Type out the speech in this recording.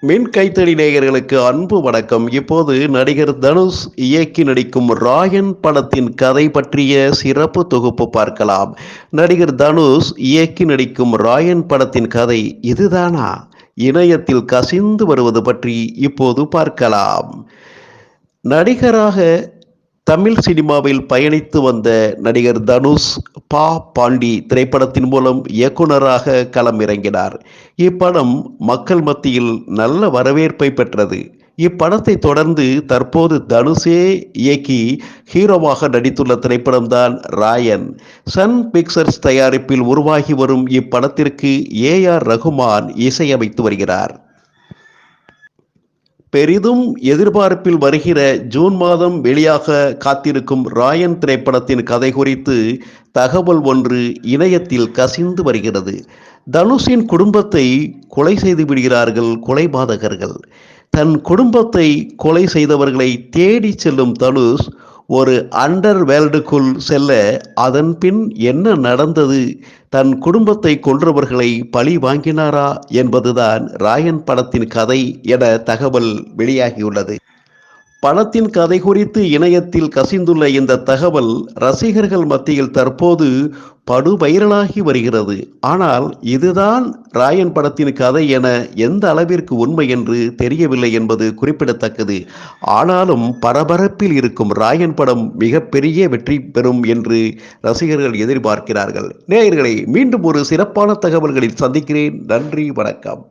மின் கைத்தடி நேயர்களுக்கு அன்பு வணக்கம். இப்போது நடிகர் தனுஷ் இயக்கி நடிக்கும் ராயன் படத்தின் கதை பற்றிய சிறப்பு தொகுப்பு பார்க்கலாம். நடிகர் தனுஷ் இயக்கி நடிக்கும் ராயன் படத்தின் கதை இதுதானா? இணையத்தில் கசிந்து வருவது பற்றி இப்போது பார்க்கலாம். நடிகராக தமிழ் சினிமாவில் பயணித்து வந்த நடிகர் தனுஷ் பா. பாண்டி திரைப்படத்தின் மூலம் இயக்குனராக களமிறங்கினார். இப்படம் மக்கள் மத்தியில் நல்ல வரவேற்பை பெற்றது. இப்படத்தை தொடர்ந்து தற்போது தனுஷே இயக்கி ஹீரோவாக நடித்துள்ள திரைப்படம்தான் ராயன். சன் பிக்சர்ஸ் தயாரிப்பில் உருவாகி வரும் இப்படத்திற்கு ஏ. ஆர். ரகுமான் இசையமைத்து வருகிறார். பெரிதும் எதிர்பார்ப்பில் வருகிற ஜூன் மாதம் வெளியாக காத்திருக்கும் ராயன் திரைப்படத்தின் கதை குறித்து தகவல் ஒன்று இணையத்தில் கசிந்து வருகிறது. தனுஷின் குடும்பத்தை கொலை செய்து விடுகிறார்கள் கொலைபாதகர்கள். தன் குடும்பத்தை கொலை செய்தவர்களை தேடி செல்லும் தனுஷ் ஒரு அண்டர் வேர்ல்டுக்குள் செல்ல அதன் பின் என்ன நடந்தது? தன் குடும்பத்தை கொன்றவர்களை பழி வாங்கினாரா? என்பதுதான் ராயன் படத்தின் கதை என தகவல் வெளியாகியுள்ளது. படத்தின் கதை குறித்து இணையத்தில் கசிந்துள்ள இந்த தகவல் ரசிகர்கள் மத்தியில் தற்போது படுபைரலாகி வருகிறது. ஆனால் இதுதான் ராயன் படத்தின் கதை என எந்த அளவிற்கு உண்மை என்று தெரியவில்லை என்பது குறிப்பிடத்தக்கது. ஆனாலும் பரபரப்பில் இருக்கும் ராயன் படம் மிகப்பெரிய வெற்றி பெறும் என்று ரசிகர்கள் எதிர்பார்க்கிறார்கள். நேயர்களை மீண்டும் ஒரு சிறப்பான தகவல்களில் சந்திக்கிறேன். நன்றி வணக்கம்.